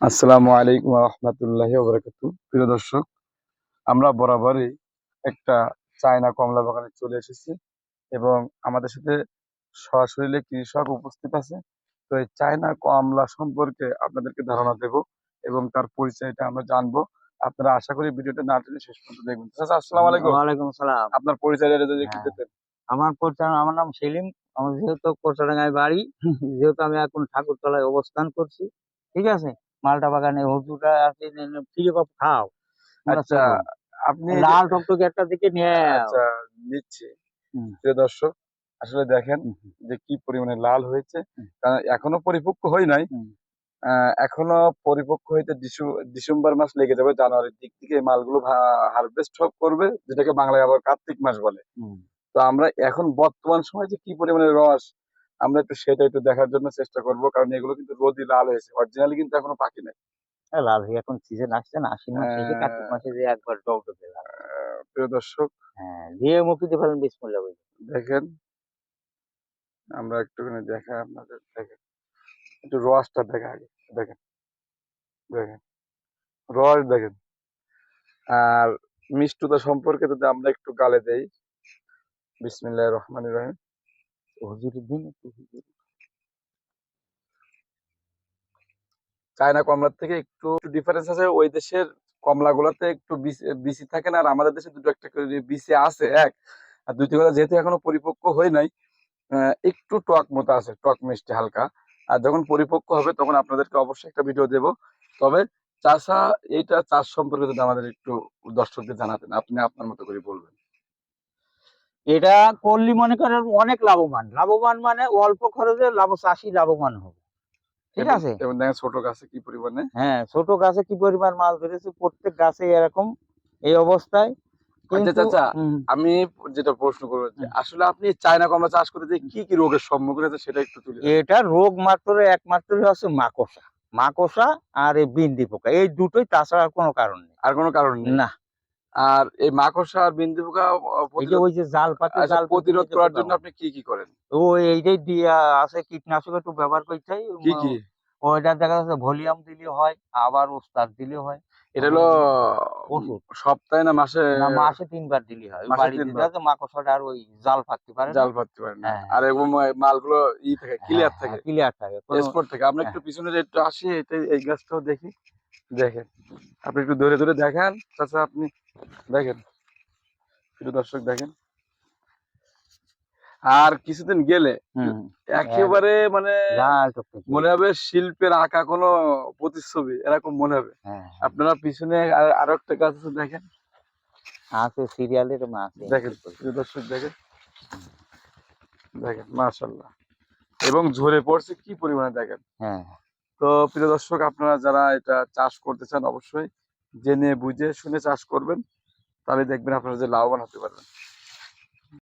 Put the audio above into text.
আসসালামু আলাইকুম রহমতুল্লাহ বরকাতু প্রিয় দর্শক আমরা বরাবরই একটা চায়না কমলা বাগানে চলে এসেছি এবং আমাদের সাথে সরাসরি কৃষক উপস্থিত আছে। তো এই চায়না কমলা সম্পর্কে আপনাদেরকে ধারণা দেব এবং তার পরিচয়টা আমরা জানব। আপনারা আশা করি ভিডিওটা না টেনে শেষ পর্যন্ত দেখবেন। আসসালামু আলাইকুম। ওয়ালাইকুম সালাম আপনার পরিচয়টা যদি একটু হ্যাঁ। দিতেন। আমার পরিচয় আমার নাম সেলিম। আমার যেহেতু কোচডাঙ্গায় বাড়ি যেহেতু আমি এখন ঠাকুরতলায় অবস্থান করছি ঠিক আছে? মালটা বাগানে হুজুরা আছে ফ্রি অফ খাও। আচ্ছা আপনি লাল টকটকে একটা দিকে নিয়ে আচ্ছা নিচ্ছি। প্রিয় দর্শক আসলে দেখেন যে কি পরিমাণে লাল হয়েছে। কারণ এখনও পরিপক্ক হয় নাই। এখনও পরিপক্ক হইতে ডিসেম্বর মাস লেগে যাবে জানুয়ারির দিক থেকে মালগুলো হারভেস্ট করবে যেটাকে বাংলায় আবার কার্তিক মাস বলে। তো আমরা এখন বর্তমান সময় যে কি পরিমাণে রস আমরা একটু সেটা একটু দেখার জন্য চেষ্টা করব কারণ এগুলো কিন্তু রোদি লাল হয়েছে। অরিজিনালি কিন্তু এখনও পাখি নাই। হ্যাঁ, লাল হয়ে এখন সিজন আসছে না আশ্বিন মাস শেষে কার্তিক মাসে যে একবার টকটকে লাল আহ, প্রিয় দর্শক। হ্যাঁ দিয়ে মুখ দিতে পারেন বিসমুল্লাহ বলে দেখেন আমরা একটুখানি দেখাই আপনাদের দেখেন। একটু রসটা দেখা আগে দেখেন দেখেন। রস দেখেন। আর মিষ্টতা সম্পর্কে যদি আমরা একটু গালে দেই বিসমিল্লাহ রহমান রহিম। চায়না কমলার থেকে একটু ডিফারেন্স আছে, ওই দেশের কমলা গুলাতে একটু বিসি- থাকে না আর আমাদের দেশে দুটো একটা বিসি আছে, এক। আর দুইটি কথা যেহেতু এখনও পরিপক্ক হয় নাই একটু টক মতো আছে, টক মিষ্টি হালকা। আর যখন পরিপক্ক হবে তখন আপনাদেরকে অবশ্যই একটা ভিডিও দেব। তবে চাষা, এইটা চাষ সম্পর্কে যদি আমাদের একটু দর্শকদের জানাতেন, আপনি আপনার মতো করে বলবেন। এটা করলি মনে করেন অনেক লাভবান। লাভবান মানে অল্প খরচে লাভ চাষি লাভবান হবে। ঠিক আছে? এবং দেখেন ছোট গাছে কি পরিমাণে? হ্যাঁ ছোট গাছে কি পরিমাণ মাল ধরেছে? প্রত্যেক গাছে এরকম এই অবস্থায়। আচ্ছা চাচা আমি যেটা প্রশ্ন করব আসলে আপনি চায়না কমলা চাষ করতে কি কি রোগের সম্মুখীন হয়েছে সেটা একটু তুলে এটা রোগ মাত্র একমাত্র হচ্ছে মাকড়সা। মাকড়সা আর এই বিন্দি পোকা। এই দুটোই তাছাড়া আর কোনো কারণ নেই। আর কোনো কারণ নেই? না। আর এই মাকড়সা আর বিন্দু পোকা ওই যে জাল পাতে আচ্ছা, জাল প্রতিরোধ করার জন্য আপনি কি কি করেন? ও এইটাই দিয়া আছে কীটনাশক একটু ব্যবহার করতে হয় কি কি? ওইটা দেখা যাচ্ছে ভলিউম দিলে হয় আবার ওস্তাদ দিলে হয়। এটা হলো সপ্তাহে না মাসে না মাসে তিনবার দিলে হয়। বাড়িতে। যাতে মাকড়সাটা আর ওই জাল পাততে পারে জাল পাততে পারেন না। হ্যাঁ। আর এবং মালগুলো ই থাকে ক্লিয়ার থাকে। ক্লিয়ার থাকে। এক্সপোর্ট থেকে। আমরা হ্যাঁ। একটু পিছনে একটু আসি এটা এই গাছটাও দেখি। দেখেন। আপনি একটু ধরে ধরে দেখান। চাচা আপনি দেখেন একটু দর্শক দেখেন। আর কিছুদিন গেলে একেবারে মানে মনে হবে শিল্পের আঁকা কোনো প্রতিচ্ছবি এরকম মনে হবে। হ্যাঁ আপনারা পিছনে আরও একটা গাছ আছে দেখেন। আছে সিরিয়ালের আছে। দেখেন প্রিয় দর্শক দেখেন। দেখেন মাশাল্লাহ এবং ঝরে পড়ছে কি পরিমাণে দেখেন। হ্যাঁ। তো প্রিয় দর্শক আপনারা যারা এটা চাষ করতে চান অবশ্যই জেনে বুঝে শুনে চাষ করবেন তাহলে দেখবেন আপনারা যে লাভবান হতে পারবেন।